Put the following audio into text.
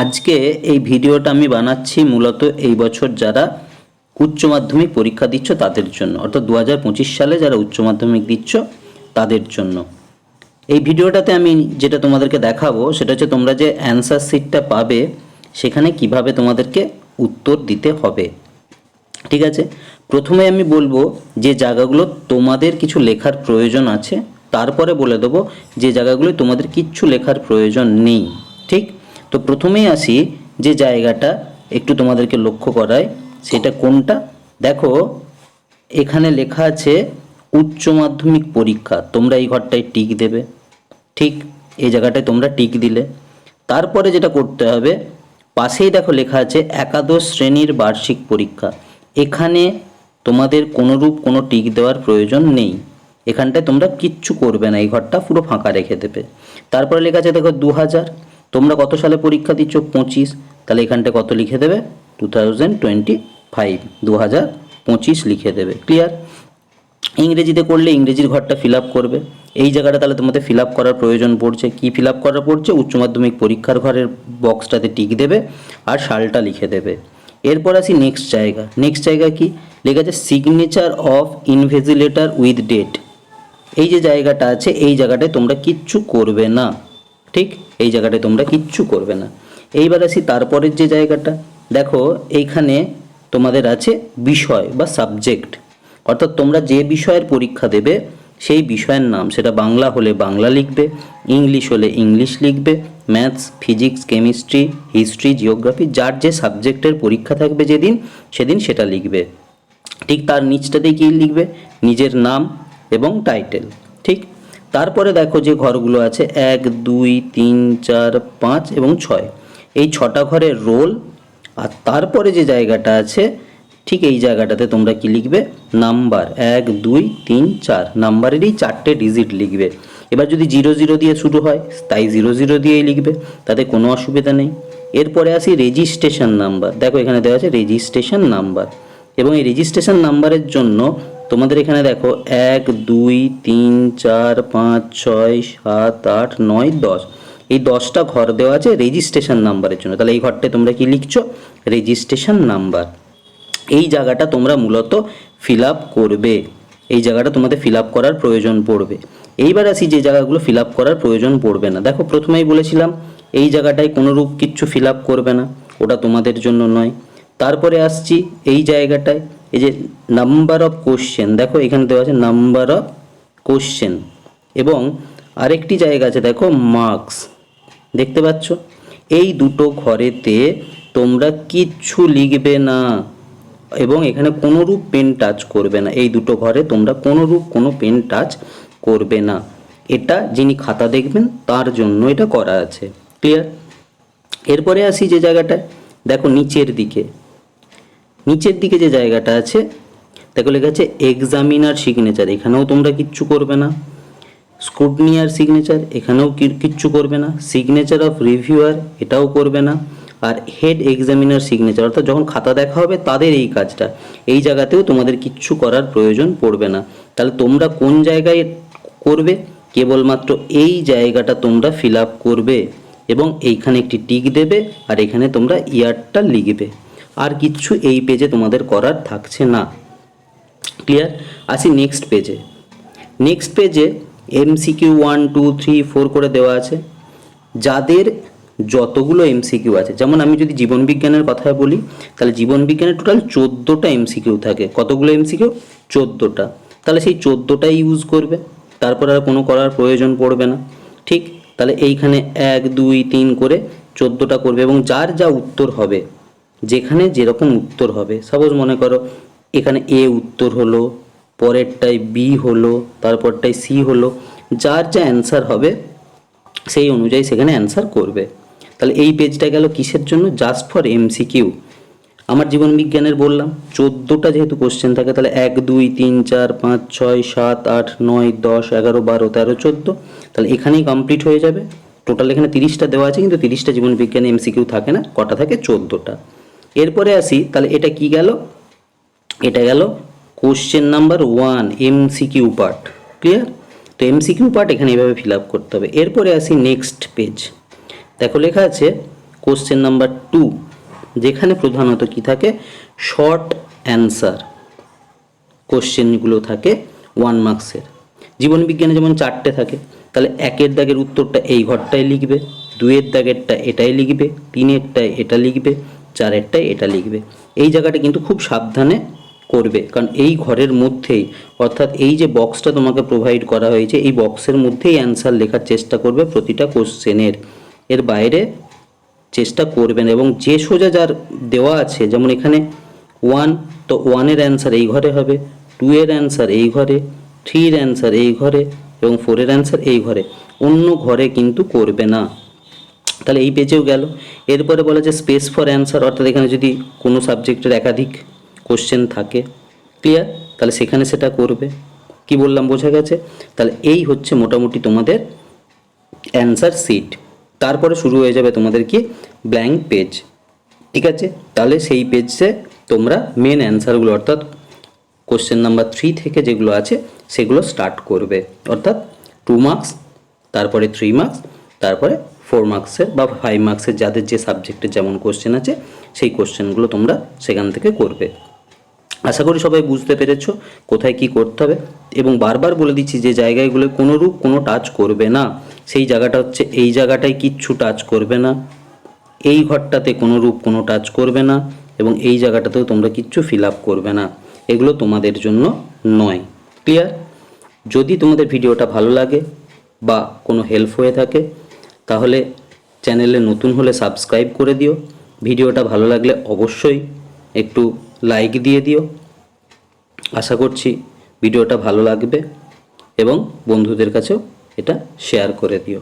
আজকে এই ভিডিওটা আমি বানাচ্ছি মূলত এই বছর যারা উচ্চ মাধ্যমিক পরীক্ষা দিচ্ছ তাদের জন্য। অর্থাৎ দু হাজার পঁচিশ সালে যারা উচ্চ মাধ্যমিক দিচ্ছ তাদের জন্য। এই ভিডিওটাতে আমি যেটা তোমাদেরকে দেখাবো সেটা হচ্ছে তোমরা যে অ্যান্সার শিটটা পাবে সেখানে কীভাবে তোমাদেরকে উত্তর দিতে হবে। ঠিক আছে? প্রথমে আমি বলব যে জায়গাগুলো তোমাদের কিছু লেখার প্রয়োজন আছে, তারপরে বলে দেবো যে জায়গাগুলো তোমাদের কিচ্ছু লেখার প্রয়োজন নেই। ঠিক? তো প্রথমেই আসি যে জায়গাটা একটু তোমাদেরকে লক্ষ্য করায় সেটা কোনটা? দেখো, এখানে লেখা আছে উচ্চ মাধ্যমিক পরীক্ষা, তোমরা এই ঘরটায় টিক দেবে। ঠিক এই জায়গাটায় তোমরা টিক দিলে। তারপরে যেটা করতে হবে, পাশেই দেখো লেখা আছে একাদশ শ্রেণির বার্ষিক পরীক্ষা। এখানে তোমাদের কোনোরূপ কোনো টিক দেওয়ার প্রয়োজন নেই। এখানটায় তোমরা কিচ্ছু করবে না, এই ঘরটা পুরো ফাঁকা রেখে দেবে। তারপরে লেখা আছে দেখো দু হাজার তোমরা কত সালে পরীক্ষা দিচ্ছ? পঁচিশ। তাহলে এখানটায় কত লিখে দেবে? টু থাউজেন্ড টোয়েন্টি ফাইভ দু হাজার পঁচিশ লিখে দেবে। ক্লিয়ার ইংরেজিতে করলে ইংরেজির ঘরটা ফিল আপ করবে। এই জায়গাটা তাহলে তোমাদের ফিল আপ করার প্রয়োজন পড়ছে। কি ফিল আপ করা পড়ছে? উচ্চ মাধ্যমিক পরীক্ষার ঘরের বক্সটাতে টিক দেবে আর সালটা লিখে দেবে। এরপর আসি নেক্সট জায়গা। নেক্সট জায়গা কি? লেখা আছে signature of invigilator with date এই যে জায়গাটা আছে, এই জায়গাটায় তোমরা কিচ্ছু করবে না। ঠিক? এই জায়গাটায় তোমরা কিচ্ছু করবে না। এইবার আসি তারপরের যে জায়গাটা, দেখো এইখানে তোমাদের আছে বিষয় বা সাবজেক্ট অর্থাৎ তোমরা যে বিষয়ের পরীক্ষা দেবে, সেই বিষয়ের নাম, সেটা বাংলা হলে বাংলা লিখবে, ইংলিশ হলে ইংলিশ লিখবে maths physics chemistry history geography যার যে সাবজেক্টের পরীক্ষা থাকবে যেদিন, সেদিন সেটা লিখবে। ঠিক তার নিচটাতেই কী লিখবে? নিজের নাম এবং টাইটেল ঠিক? তারপরে দেখো যে ঘরগুলো আছে, এক, দুই, তিন, চার, পাঁচ এবং ছয়। এই ছটা ঘরের রোল আর তারপরে যে জায়গাটা আছে, ঠিক এই জায়গাটাতে তোমরা কি লিখবে? নাম্বার এক, দুই, তিন, চার। নাম্বারেরই চারটে ডিজিট লিখবে। এবার যদি জিরো জিরো দিয়ে শুরু হয়, তাই জিরো জিরো দিয়েই লিখবে, তাতে কোনো অসুবিধা নেই। এরপরে আসি রেজিস্ট্রেশন নাম্বার দেখো এখানে দেওয়া আছে রেজিস্ট্রেশন নাম্বার এবং এই রেজিস্ট্রেশন নাম্বারের জন্য তোমাদের এখানে দেখো এক, দুই, তিন, চার, পাঁচ, ছয়, সাত, আট, নয়, দশ। এই দশটা ঘর দেওয়া আছে রেজিস্ট্রেশন নাম্বারের জন্য। তাহলে এই ঘরটায় তোমরা কি লিখছো? রেজিস্ট্রেশন নাম্বার এই জায়গাটা তোমরা মূলত ফিল করবে। এই জায়গাটা তোমাদের ফিল করার প্রয়োজন পড়বে। এইবার আসি যে জায়গাগুলো ফিল করার প্রয়োজন পড়বে না। দেখো, প্রথমেই বলেছিলাম, এই জায়গাটায় কোনোরূপ কিচ্ছু ফিল করবে না। ওটা তোমাদের জন্য নয়। তারপরে আসছি এই জায়গাটায়, এই যে নাম্বার অফ কোশ্চেন দেখো এখানে দেওয়া আছে নাম্বার অফ কোশ্চেন এবং আরেকটি জায়গা আছে, দেখো মার্কস দেখতে পাচ্ছ? এই দুটো ঘরেতে তোমরা কিচ্ছু লিখবে না এবং এখানে কোনোরূপ পেন টাচ করবে না। এই দুটো ঘরে তোমরা কোনোরূপ কোনো পেন টাচ করবে না। এটা যিনি খাতা দেখবেন, তার জন্য এটা করা আছে। ক্লিয়ার এরপরে আসি যে জায়গাটায়, দেখো নিচের দিকে। নিচের দিকে যে জায়গাটা আছে, দেখো লেখা আছে এক্সামিনার সিগনেচার এখানেও তোমরা কিচ্ছু করবে না। স্ক্রুটনিয়ার সিগনেচার এখানেও কিচ্ছু করবে না। সিগনেচার অফ রিভিউয়ার এটাও করবে না। আর হেড এক্সামিনার সিগনেচার অর্থাৎ যখন খাতা দেখা হবে, তাদের এই কাজটা। এই জায়গাতেও তোমাদের কিচ্ছু করার প্রয়োজন পড়বে না। তাহলে তোমরা কোন জায়গায় করবে? কেবলমাত্র এই জায়গাটা তোমরা ফিল করবে এবং এইখানে একটি টিক দেবে আর এখানে তোমরা ইয়ারটা লিখবে। আর কিচ্ছু এই পেজে তোমাদের করার থাকছে না। ক্লিয়ার আসি নেক্সট পেজে নেক্সট পেজে MCQ one two three four করে দেওয়া আছে। যাদের যতগুলো এমসিকিউ আছে, যেমন আমি যদি জীবনবিজ্ঞানের কথা বলি, তাহলে জীবনবিজ্ঞানের টোটাল চোদ্দোটা এমসিকিউ থাকে। কতগুলো এমসিকিউ চোদ্দোটা। তাহলে সেই চোদ্দোটাই ইউজ করবে। তারপর আর কোনো করার প্রয়োজন পড়বে না। ঠিক? তাহলে এইখানে এক, দুই, তিন করে চোদ্দোটা করবে এবং যার যা উত্তর হবে যেখানে যেরকম উত্তর হবে। সাপোজ মনে করো, এখানে এ উত্তর হলো, পরেরটায় বি হলো, তারপরটায় সি হলো, যার যা অ্যান্সার হবে, সেই অনুযায়ী সেখানে অ্যান্সার করবে। তাহলে এই পেজটা গেল কিসের জন্য? জাস্ট ফর এমসিকিউ আমার জীবন বিজ্ঞানের বললাম, চোদ্দোটা যেহেতু কোশ্চেন থাকে, তাহলে এক, দুই, তিন, চার, পাঁচ, ছয়, সাত, আট, নয়, দশ, এগারো, বারো, তেরো, চোদ্দ। তাহলে এখানেই কমপ্লিট হয়ে যাবে। টোটাল এখানে তিরিশটা দেওয়া আছে, কিন্তু তিরিশটা জীবন বিজ্ঞানে এমসিকিউ থাকে না, কটা থাকে? চোদ্দোটা। এরপরে আসি, তাহলে এটা কি গেল? এটা গেল question number one MCQ part clear তো এমসিকিউ পার্ট এখানে এভাবে ফিল আপ করতে হবে। এরপরে আসি নেক্সট পেজ দেখো লেখা আছে কোশ্চেন নাম্বার টু যেখানে প্রধানত কি থাকে? শর্ট অ্যান্সার কোশ্চেনগুলো থাকে ওয়ান মার্কসের জীবন বিজ্ঞানে যেমন চারটে থাকে, তাহলে একের দাগের উত্তরটা এই ঘরটায় লিখবে দুয়ের দাগেরটা এটাই লিখবে, তিনেরটায় এটা লিখবে চারেরটায় এটা লিখবে। এই জায়গাটা কিন্তু খুব সাবধানে করবে। কারণ এই ঘরের মধ্যেই, অর্থাৎ এই যে বক্সটা তোমাকে প্রোভাইড করা হয়েছে, এই বক্সের মধ্যেই অ্যান্সার লেখার চেষ্টা করবে প্রতিটা কোশ্চেনের এর। বাইরে চেষ্টা করবেন এবং যে সোজা যার দেওয়া আছে, যেমন এখানে ওয়ান তো ওয়ানের অ্যান্সার এই ঘরে হবে টু এর অ্যান্সার এই ঘরে থ্রির অ্যান্সার এই ঘরে এবং ফোরের অ্যান্সার এই ঘরে। অন্য ঘরে কিন্তু করবে না। তাহলে এই পেজেও গেল। এরপরে বলা যে স্পেস ফর অ্যান্সার অর্থাৎ এখানে যদি কোনো সাবজেক্টের একাধিক কোশ্চেন থাকে ক্লিয়ার তাহলে সেখানে সেটা করবে। কি বললাম, বোঝা গেছে? তাহলে এই হচ্ছে মোটামুটি তোমাদের অ্যান্সার সিট তারপরে শুরু হয়ে যাবে তোমাদের কি? ব্ল্যাঙ্ক পেজ ঠিক আছে? তাহলে সেই পেজে তোমরা মেন অ্যান্সারগুলো অর্থাৎ কোশ্চেন নাম্বার থ্রি থেকে যেগুলো আছে, সেগুলো স্টার্ট করবে। অর্থাৎ টু মার্কস তারপরে থ্রি মার্কস তারপরে ফোর মার্কসের বা ফাইভ মার্কসের যাদের যে সাবজেক্টে যেমন কোশ্চেন আছে, সেই কোশ্চেনগুলো তোমরা সেখান থেকে করবে। আশা করি সবাই বুঝতে পেরেছ কোথায় কি করতে হবে। এবং বারবার বলে দিচ্ছি যে জায়গাগুলো কোনো রূপ কোনো টাচ করবে না। সেই জায়গাটা হচ্ছে, এই জায়গাটায় কিচ্ছু টাচ করবে না। এই ঘরটাতে কোনো রূপ কোনো টাচ করবে না এবং এই জায়গাটাতেও তোমরা কিচ্ছু ফিল আপ করবে না। এগুলো তোমাদের জন্য নয়। ক্লিয়ার যদি তোমাদের ভিডিওটা ভালো লাগে বা কোনো হেল্প হয়ে থাকে তাহলে চ্যানেলে নতুন হলে সাবস্ক্রাইব করে দিও। ভিডিওটা ভালো লাগলে অবশ্যই একটু লাইক দিয়ে দিও। আশা করছি ভিডিওটা ভালো লাগবে এবং বন্ধুদের কাছেও এটা শেয়ার করে দিও।